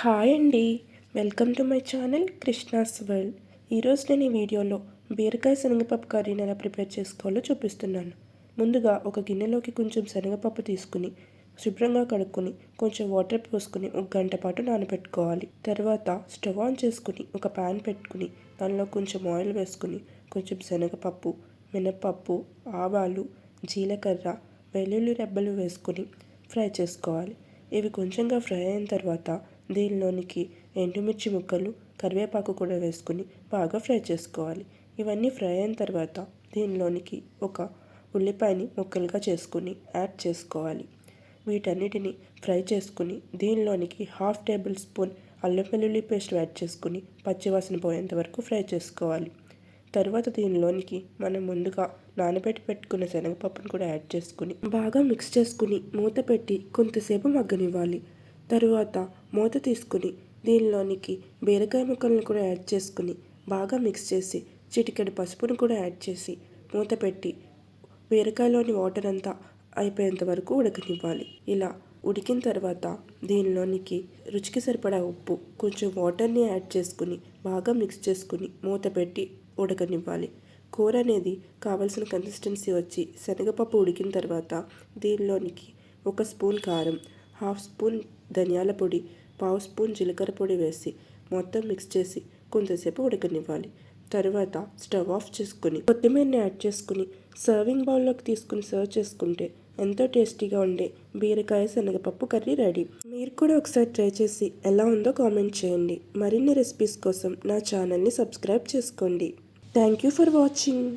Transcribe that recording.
Hi అండి. Welcome to my channel Krishna's world. ఈరోజు నేను ఈ వీడియోలో బీరకాయ శనగపప్పు కర్రీని ఎలా ప్రిపేర్ చేసుకోవాలో చూపిస్తున్నాను. ముందుగా ఒక గిన్నెలోకి కొంచెం శనగపప్పు తీసుకుని శుభ్రంగా కడుక్కొని కొంచెం వాటర్ పోసుకుని ఒక గంట పాటు నానబెట్టుకోవాలి. తర్వాత స్టవ్ ఆన్ చేసుకుని ఒక ప్యాన్ పెట్టుకుని దానిలో కొంచెం ఆయిల్ వేసుకుని కొంచెం శనగపప్పు మినప్పప్పు ఆవాలు జీలకర్ర వెల్లుల్లి రెబ్బలు వేసుకుని ఫ్రై చేసుకోవాలి. ఇవి కొంచెంగా ఫ్రై అయిన తర్వాత దీనిలోనికి ఎండుమిర్చి ముక్కలు కరివేపాకు కూడా వేసుకుని బాగా ఫ్రై చేసుకోవాలి. ఇవన్నీ ఫ్రై అయిన తర్వాత దీనిలోనికి ఒక ఉల్లిపాయని ముక్కలుగా చేసుకుని యాడ్ చేసుకోవాలి. వీటన్నిటిని ఫ్రై చేసుకుని దీనిలోనికి హాఫ్ టేబుల్ స్పూన్ అల్లం వెల్లుల్లి పేస్ట్ యాడ్ చేసుకుని పచ్చివాసన పోయేంత వరకు ఫ్రై చేసుకోవాలి. తర్వాత దీనిలోనికి మనం ముందుగా నానబెట్టి పెట్టుకున్న శనగపప్పును కూడా యాడ్ చేసుకుని బాగా మిక్స్ చేసుకుని మూత పెట్టి కొంతసేపు మగ్గనివ్వాలి. తరువాత మూత తీసుకుని దీనిలోనికి బీరకాయ ముక్కలను కూడా యాడ్ చేసుకుని బాగా మిక్స్ చేసి చిటికెడు పసుపును కూడా యాడ్ చేసి మూత పెట్టి బీరకాయలోని వాటర్ అంతా అయిపోయేంత వరకు ఉడకనివ్వాలి. ఇలా ఉడికిన తర్వాత దీనిలోనికి రుచికి సరిపడా ఉప్పు కొంచెం వాటర్ని యాడ్ చేసుకుని బాగా మిక్స్ చేసుకుని మూత పెట్టి ఉడకనివ్వాలి. కూర అనేది కావలసిన కన్సిస్టెన్సీ వచ్చి శనగపప్పు ఉడికిన తర్వాత దీనిలోనికి ఒక స్పూన్ కారం హాఫ్ స్పూన్ ధనియాల పొడి పావు స్పూన్ జీలకర్ర పొడి వేసి మొత్తం మిక్స్ చేసి కొంతసేపు ఉడకనివ్వాలి. తర్వాత స్టవ్ ఆఫ్ చేసుకుని కొత్తిమీరని యాడ్ చేసుకుని సర్వింగ్ బౌల్లోకి తీసుకుని సర్వ్ చేసుకుంటే ఎంతో టేస్టీగా ఉండే బీరకాయ శనగపప్పు కర్రీ రెడీ. మీరు కూడా ఒకసారి ట్రై చేసి ఎలా ఉందో కామెంట్ చేయండి. మరిన్ని రెసిపీస్ కోసం నా ఛానల్ని సబ్స్క్రైబ్ చేసుకోండి. Thank you for watching